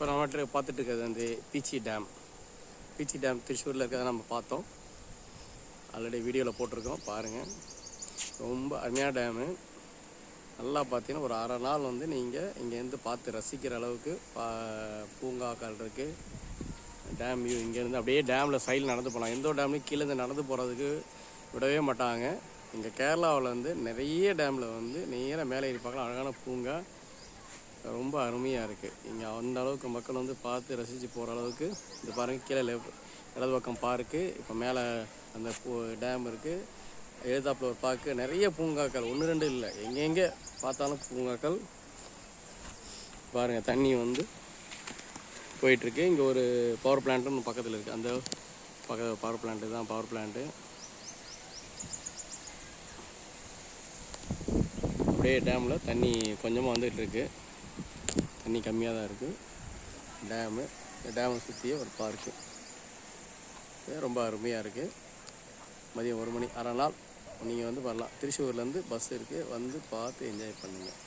இப்போ நம்ம பார்த்துட்டு இருக்கிறது வந்து பீச்சி டேம். பீச்சி டேம் திருச்சூரில் இருக்கிறத நம்ம பார்த்தோம். ஆல்ரெடி வீடியோவில் போட்டிருக்கோம். பாருங்கள் ரொம்ப அருமையான டேமு. நல்லா பார்த்தீங்கன்னா ஒரு அரை நாள் வந்து நீங்கள் இங்கேருந்து பார்த்து ரசிக்கிற அளவுக்கு பா பூங்காக்கள் இருக்குது டேம் வியூ இங்கேருந்து அப்படியே டேமில் சைடில் நடந்து போகலாம். எந்த டேம்லையும் கீழேருந்து நடந்து போகிறதுக்கு விடவே மாட்டாங்க. இங்கே கேரளாவில் வந்து நிறைய டேமில் வந்து நேராக மேலே ஏறி பார்க்கலாம். அழகான பூங்கா. ரொம்ப அருமையாக இருக்குது இங்கே அந்த அளவுக்கு மக்கள் வந்து பார்த்து ரசித்து போகிற அளவுக்கு இந்த பாருங்கள் கீழே இடது பக்கம் பார்க்கு இப்போ மேலே அந்த பூ டேம் இருக்குது எழுதாப்பில் ஒரு பார்க்கு நிறைய பூங்காக்கள் ஒன்று ரெண்டு இல்லை. எங்கெங்கே பார்த்தாலும் பூங்காக்கள். பாருங்கள் தண்ணி வந்து போயிட்டுருக்கு இங்கே ஒரு பவர் பிளான்ட்டும் பக்கத்தில் இருக்குது அந்த பக்க பவர் பிளான்ட்டு தான் பவர் பிளான்ட்டு அப்படியே டேமில் தண்ணி கொஞ்சமாக வந்துகிட்ருக்கு தண்ணி கம்மியாக தான் இருக்குது டேமு இந்த டேமை சுற்றியே ஒரு பார்க்கு ரொம்ப அருமையாக இருக்குது மதியம் ஒரு மணி அரை நாள் நீங்கள் வந்து வரலாம். திருச்சூர்லேருந்து பஸ் இருக்குது வந்து பார்த்து என்ஜாய் பண்ணுங்கள்